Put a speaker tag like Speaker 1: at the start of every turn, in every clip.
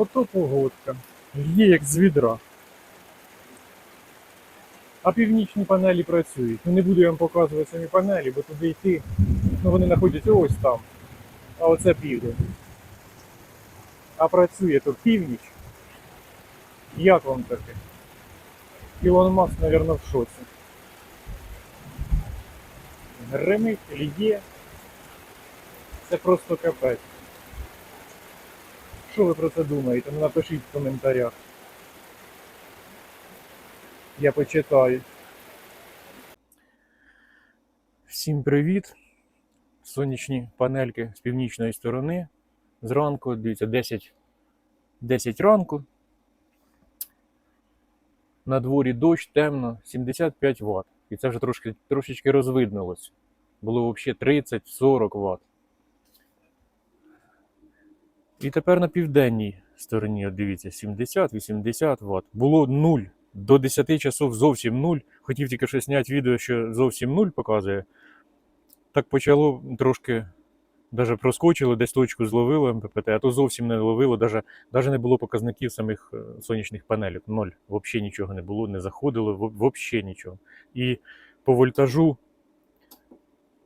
Speaker 1: Ото погодка. Є як з відра. А північні панелі працюють. Ну не буду я вам показувати самі панелі, бо туди йти. Ну вони знаходяться ось там. А оце південь. А працює то північ. Як вам таке? Ілон Маск, мабуть, в шоці. Гримить, ліє. Це просто капець. Що ви про це думаєте? Ну напишіть в коментарях. Я почитаю. Всім привіт! Сонячні панельки з північної сторони. Зранку, дивіться, 10, 10 ранку. На дворі дощ, темно, 75 Вт. І це вже трошки, трошечки розвиднилось. Було взагалі 30-40 Вт. І тепер на південній стороні, от дивіться, 70-80 Вт. Було 0. До 10 часов зовсім 0. Хотів тільки що зняти відео, що зовсім 0 показує. Так почало трошки, даже проскочило, десь точку зловило МППТ, а то зовсім не ловило, даже не було показників самих е, сонячних панелів. Ноль. Взагалі нічого не було, не заходило, взагалі нічого. І по вольтажу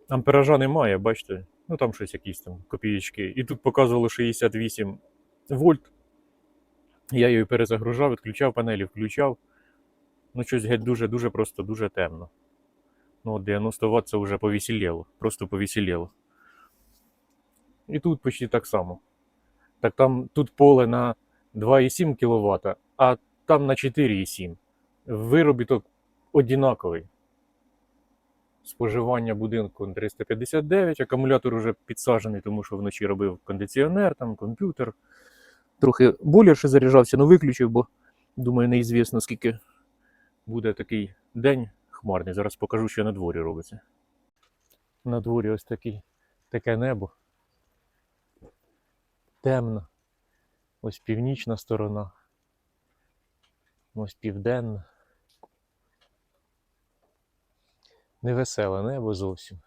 Speaker 1: ампеража немає, бачите? Ну там щось якісь там копієчки. І тут показувало 68 вольт. Я її перезагружав, відключав панелі, включав. Ну, щось геть дуже-дуже просто дуже темно. Ну, от 90 Вт це вже повеселіло, просто повеселіло. І тут почти так само. Так там тут поле на 2,7 кВт, а там на 4,7. Виробіток однаковий. Споживання будинку на 359, акумулятор вже підсаджений, тому що вночі робив кондиціонер, там комп'ютер. Трохи болірше заряджався, але виключив, бо думаю, неізвісно, скільки буде такий день хмарний. Зараз покажу, що на дворі робиться. На дворі ось такий, таке небо. Темно. Ось північна сторона. Ось південна. Невеселе небо зовсім.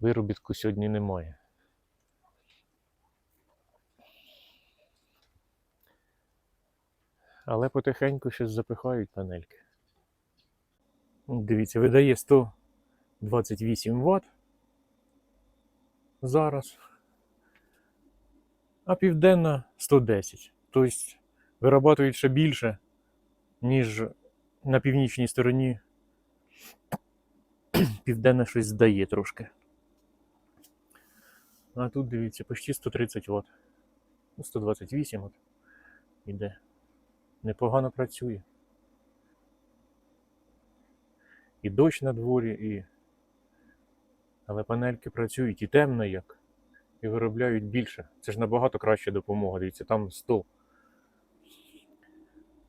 Speaker 1: Виробітку сьогодні немає. Але потихеньку щось запихають панельки. Дивіться, видає 128 Вт зараз. А південна 110. Тобто вирабатують ще більше, ніж на північній стороні. Південна щось здає трошки. А тут дивіться, почти 130 Вт. Ну, 128 от іде. Непогано працює. І дощ на дворі, і. Але панельки працюють і темно як. І виробляють більше. Це ж набагато краща допомога. Дивіться, там 100.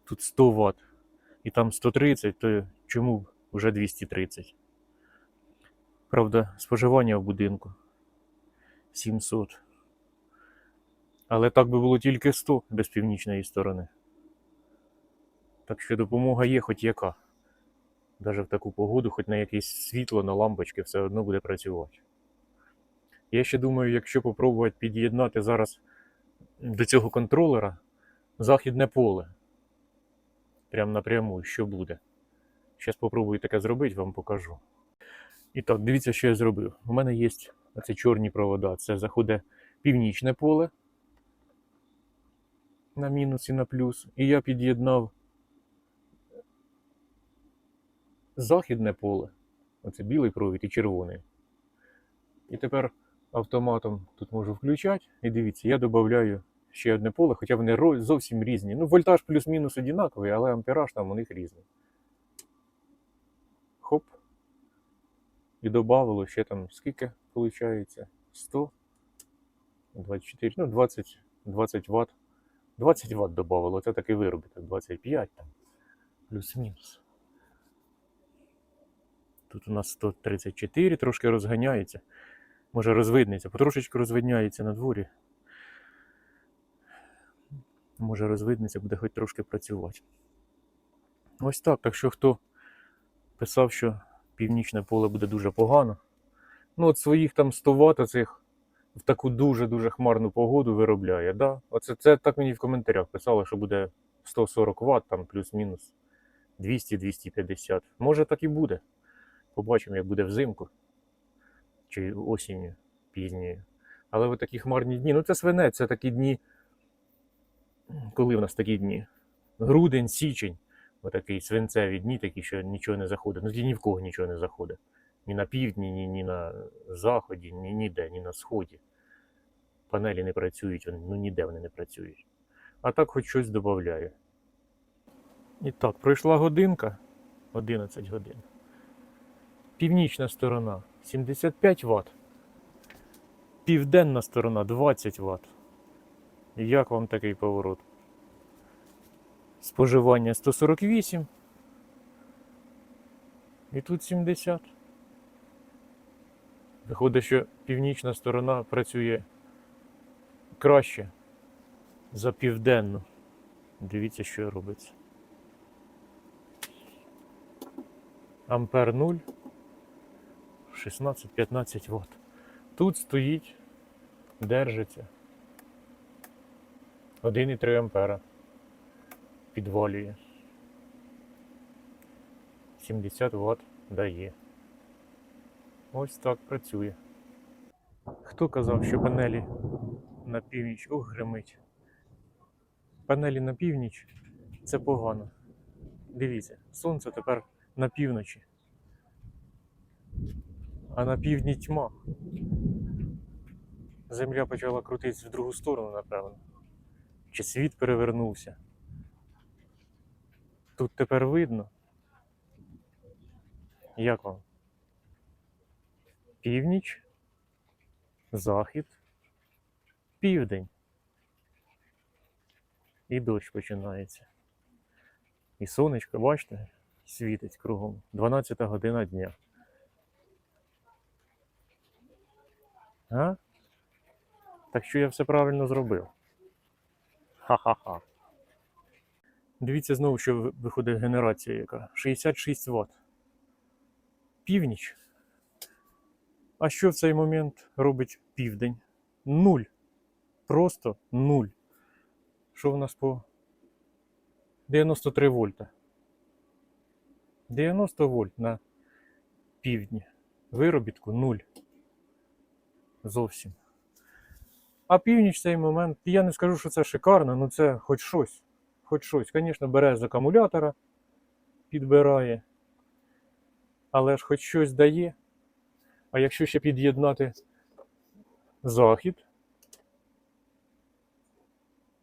Speaker 1: Тут 100 Вт. І там 130, то чому б вже 230? Правда, споживання в будинку 700. Але так би було тільки 100 без північної сторони. Так що допомога є хоч яка. Навіть в таку погоду, хоч на якесь світло, на лампочки, все одно буде працювати. Я ще думаю, якщо попробувати під'єднати зараз до цього контролера західне поле. Прям напряму, що буде. Зараз попробую таке зробити, вам покажу. І так, дивіться, що я зробив. У мене є оці чорні провода. Це заходить північне поле на мінус і на плюс. І я під'єднав західне поле. Оце білий провід і червоний. І тепер автоматом тут можу включати. І дивіться, я додаю ще одне поле, хоча вони зовсім різні. Ну, вольтаж плюс-мінус однаковий, але ампераж там у них різний. І додавало ще там скільки виходить? 100, 24, ну 20, 20 Вт. 20 Вт додавало, це такий виробіток, 25 там, плюс-мінус. Тут у нас 134, трошки розганяється. Може розвиднеться, потрошечки розвидняється на дворі. Може розвиднеться, буде хоч трошки працювати. Ось так. Так що хто писав, що північне поле буде дуже погано. Ну, от своїх там 100 Вт цих в таку дуже-дуже хмарну погоду виробляє. Да? Оце це так мені в коментарях писали, що буде 140 Вт, там плюс-мінус 200-250. Може так і буде. Побачимо, як буде взимку чи осінню пізньою. Але от такі хмарні дні. Ну це свинець, це такі дні. Коли в нас такі дні? Грудень, січень. Отакий свинцеві дні, такі, що нічого не заходить. Ну, тоді ні в кого нічого не заходить. Ні на півдні, ні, ні на заході, ні ніде, ні на сході. Панелі не працюють, ну ніде вони не працюють. А так хоч щось додає. І так, пройшла годинка, 11 годин. Північна сторона 75 Вт. Південна сторона 20 Вт. Як вам такий поворот? Споживання 148. І тут 70. Виходить, що північна сторона працює краще за південну. Дивіться, що робиться. Ампер 0. 16-15 Вт. Тут стоїть, держиться. 1,3 ампера. Підвалює. 70 Вт дає. Ось так працює. Хто казав, що панелі на північ ох, гримить. Панелі на північ це погано. Дивіться, сонце тепер на півночі. А на півдні тьма. Земля почала крутитися в другу сторону, напевно. Чи світ перевернувся. Тут тепер видно. Як вам? Північ, захід, південь. І дощ починається. І сонечко, бачите, світить кругом. 12 година дня. А? Так що я все правильно зробив. Ха-ха-ха. Дивіться знову, що виходить генерація яка. 66 Вт. Північ. А що в цей момент робить південь? Нуль. Просто нуль. Що в нас по 93 вольта? 90 вольт на півдні. Виробітку нуль. Зовсім. А північ в цей момент, я не скажу, що це шикарно, але це хоч щось. Хоч щось. Звісно, бере з акумулятора, підбирає. Але ж хоч щось дає. А якщо ще під'єднати захід,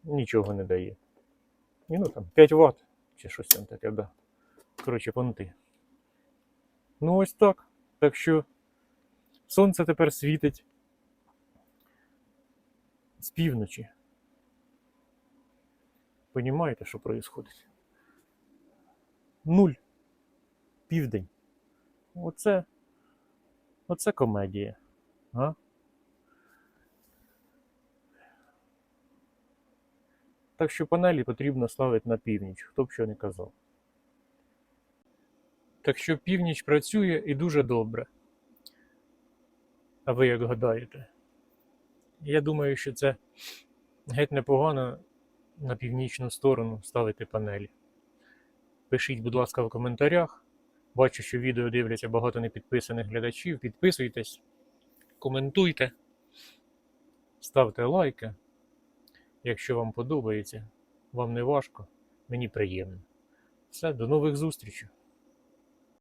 Speaker 1: нічого не дає. І ну там 5 Вт чи щось там таке, да. Коротше, понти. Ну ось так. Так що сонце тепер світить з півночі. Понімаєте, що відбувається? Нуль. Південь. Оце. Оце комедія. А? Так що панелі потрібно ставити на північ, хто б що не казав. Так що північ працює і дуже добре. А ви як гадаєте? Я думаю, що це геть непогано на північну сторону ставити панелі. Пишіть, будь ласка, в коментарях. Бачу, що відео дивляться багато непідписаних глядачів. Підписуйтесь, коментуйте, ставте лайки. Якщо вам подобається, вам не важко, мені приємно. Все, до нових зустрічей!